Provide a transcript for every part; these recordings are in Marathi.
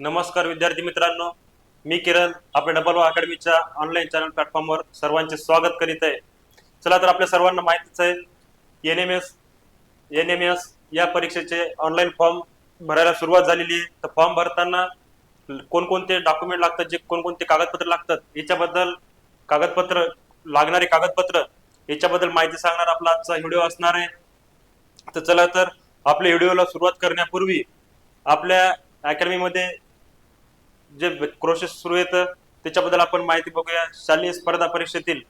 नमस्कार विद्यार्थी मित्रांनो. मी किरण आपल्या डबल ओ अकॅडमीच्या ऑनलाईन चॅनल प्लॅटफॉर्मवर सर्वांचे स्वागत करीत आहे. चला तर आपल्या सर्वांना माहितीच आहे N M S N M S या परीक्षेचे ऑनलाईन फॉर्म भरायला सुरुवात झालेली आहे. तर फॉर्म भरताना कोणकोणते डॉक्युमेंट लागतात जे कोणकोणते कागदपत्र लागतात याच्याबद्दल कागदपत्र लागणारे कागदपत्र याच्याबद्दल माहिती सांगणार आपला आजचा व्हिडिओ असणार आहे. तर चला तर आपल्या व्हिडिओला सुरुवात करण्यापूर्वी आपल्या अकॅडमीमध्ये जे प्रोसेस सुरू आहेत त्याच्याबद्दल आपण माहिती बघूया. शालेय स्पर्धा परीक्षेतील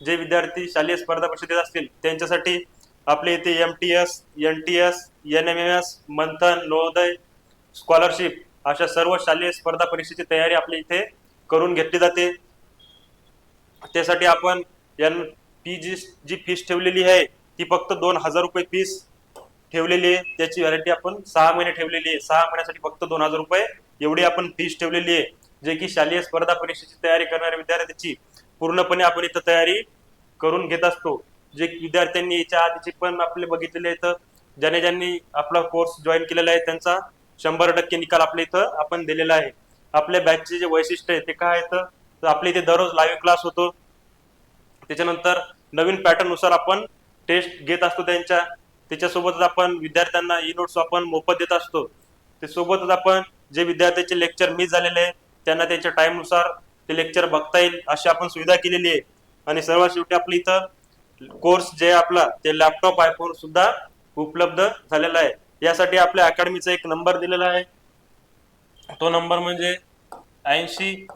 जे विद्यार्थी शालेय स्पर्धा परीक्षेत असतील त्यांच्यासाठी आपले इथे M T S N T S N M M S Manthan Navodaya scholarship अशा सर्व शालेय स्पर्धा परीक्षेची तयारी आपल्या इथे करून घेतली जाते. त्यासाठी आपण N P G G fees ठेवलेली आहे ती फक्त दोन हजार रुपये फीस ठेवलेली आहे. त्याची व्हॅलिटी आपण सहा महिने ठेवलेली आहे. सहा महिन्यासाठी फक्त दोन हजार रुपये एवढी आपण फीस ठेवलेली आहे. जे की शालेय स्पर्धा परीक्षेची तयारी करणाऱ्या विद्यार्थ्याची पूर्णपणे आपण इथं तयारी करून घेत असतो. जे विद्यार्थ्यांनी याच्या आधीचे पण आपले बघितलेले आहेत. ज्याने ज्यांनी आपला कोर्स जॉईन केलेला आहे त्यांचा शंभर टक्के निकाल आपल्या इथं आपण दिलेला आहे. आपल्या बॅचचे जे वैशिष्ट्य आहे ते काय येतं तर आपल्या इथे दररोज लाईव्ह क्लास होतो. त्याच्यानंतर नवीन पॅटर्ननुसार आपण टेस्ट घेत असतो त्यांच्या. त्याच्यासोबतच आपण विद्यार्थ्यांना ई नोट्स आपण मोफत देत असतो. ते सोबतच आपण जे विद्यार्थ्याचे लेक्चर मिस झालेले आहे त्यांना त्यांच्या टाइमनुसार ते लेक्चर बघता येईल अशी आपण सुविधा केलेली आहे. आणि सर्वात शेवटी आपल्या इथं कोर्स जे आपला ते लॅपटॉप आयफोन सुद्धा उपलब्ध झालेला आहे. यासाठी आपल्या अकॅडमीचा एक नंबर दिलेला आहे. तो नंबर म्हणजे ऐंशी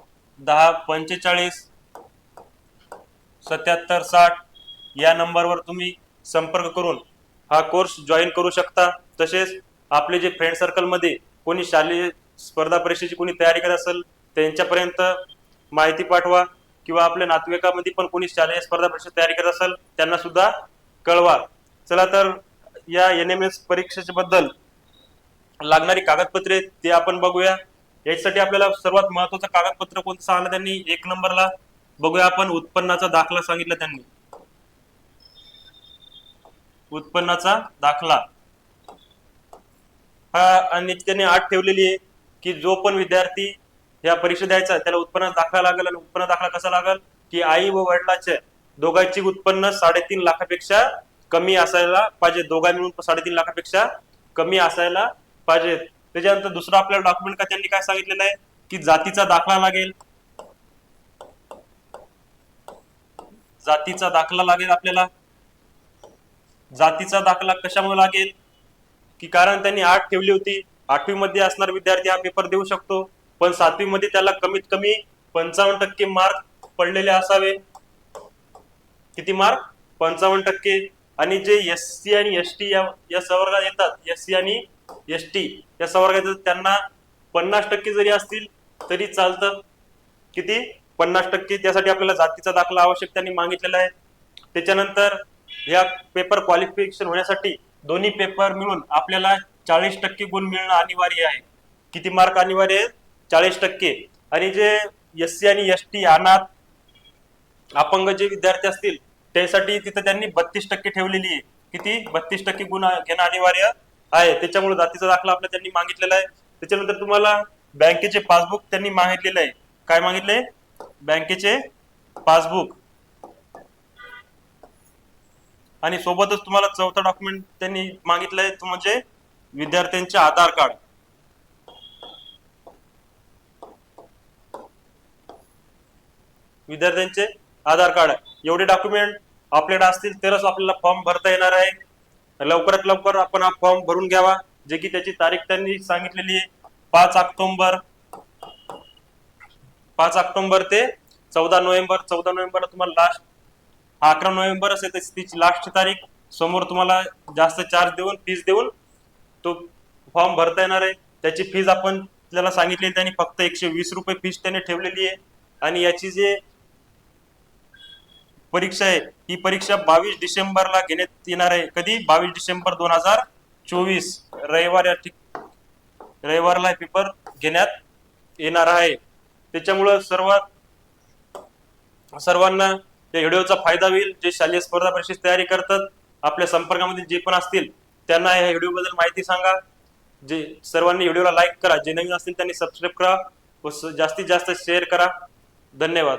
दहा पंचेचाळीस सत्याहत्तर साठ या नंबरवर तुम्ही संपर्क करून हा कोर्स जॉईन करू शकता. तसेच आपले जे फ्रेंड सर्कलमध्ये कोणी शालेय स्पर्धा परीक्षेची कोणी तयारी करत असेल त्यांच्यापर्यंत माहिती पाठवा किंवा आपल्या नातेवाईकामध्ये पण कोणी शालेय स्पर्धा परीक्षा तयारी करत असेल त्यांना सुद्धा कळवा. चला तर या एन एम एस परीक्षेच्या बद्दल लागणारी कागदपत्रे ते आपण बघूया. याच्यासाठी आपल्याला सर्वात महत्वाचं कागदपत्र कोणतं सांगितलं त्यांनी? एक नंबरला. बघूया आपण उत्पन्नाचा दाखला सांगितला त्यांनी. उत्पन्नाचा दाखला. हा आणि त्याने आठ ठेवलेली आहे. की जो पण विद्यार्थी या परीक्षा द्यायचा त्याला उत्पन्न दाखला लागेल आणि उत्पन्न दाखला कसा लागेल? की आई व वडिलाचे दोघांची उत्पन्न साडेतीन लाखापेक्षा कमी असायला पाहिजे. दोघा मिळून साडेतीन लाखापेक्षा कमी असायला पाहिजे. त्याच्यानंतर दुसरं आपल्याला डॉक्युमेंट का त्यांनी काय सांगितलेलं आहे? की जातीचा दाखला लागेल. जातीचा दाखला लागेल आपल्याला. जातीचा दाखला कशामुळे लागेल? की कारण त्यांनी आठ ठेवली होती. आठवी मध्ये असणारा विद्यार्थी हा पेपर देऊ शकतो पण सातवी मध्ये त्याला कमीत कमी पंचावन्न टक्के मार्क पडलेले असावे. किती मार्क पंचावन्न टक्के. आणि जे एस सी आणि एस टी या सवर्गात संवर्गात येतात एस सी आणि एस टी या सवर्गात येतात त्यांना पन्नास टक्के जरी असतील तरी चालतं. किती? पन्नास टक्के. त्यासाठी आपल्याला जातीचा दाखला आवश्यक त्यांनी मागितलेला आहे. त्याच्यानंतर या पेपर क्वालिफिकेशन होण्यासाठी दोन्ही पेपर मिळून आपल्याला चाळीस टक्के गुण मिळणं अनिवार्य आहे. किती मार्क अनिवार्य आहे चाळीस टक्के. आणि जे एस सी आणि एस टी अनाथ अपंग जे विद्यार्थी असतील त्यासाठी तिथं त्यांनी बत्तीस टक्के ठेवलेली आहे. किती? बत्तीस टक्के गुण घेणं अनिवार्य आहे. त्याच्यामुळे जातीचा दाखला आपला त्यांनी मागितलेला आहे. त्याच्यानंतर तुम्हाला बँकेचे पासबुक त्यांनी मागितलेलं आहे. काय मागितले बँकेचे पासबुक. आणि सोबतच तुम्हाला चौथा डॉक्युमेंट त्यांनी मागितलंय म्हणजे विद्यार्थ्यांचे आधार कार्ड. विद्यार्थ्यांचे आधार कार्ड. एवढे डॉक्युमेंट आपल्याकडे असतील तरच आपल्याला फॉर्म भरता येणार आहे. लवकरात लवकर आपण हा फॉर्म भरून घ्यावा जे की त्याची तारीख त्यांनी सांगितलेली आहे. पाच ऑक्टोंबर पाच ऑक्टोंबर ते चौदा नोव्हेंबर. चौदा नोव्हेंबरला तुम्हाला लास्ट अकरा नोव्हेंबर असेल तर तिची लास्टची तारीख. समोर तुम्हाला जास्त चार्ज देऊन फीस देऊन तो फॉर्म भरता येणार आहे. त्याची फीज आपण आपल्याला सांगितली त्यांनी फक्त एकशे वीस रुपये फीस त्याने ठेवलेली आहे. आणि याची जे परीक्षा आहे ही परीक्षा बावीस डिसेंबरला घेण्यात येणार आहे. कधी? बावीस डिसेंबर दोन हजार चोवीस. रविवार या रविवारला पेपर घेण्यात येणार आहे. त्याच्यामुळं सर्वात सर्वांना या व्हिडिओचा फायदा होईल. जे शालेय स्पर्धा परीक्षेची तयारी करतात आपल्या संपर्कामध्ये जे पण असतील त्यांना या व्हिडिओ बद्दल माहिती सांगा. जे सर्वांनी व्हिडिओला लाईक करा. जे नवीन असतील त्यांनी सबस्क्राईब करा व स- जास्तीत जास्त शेअर करा. धन्यवाद.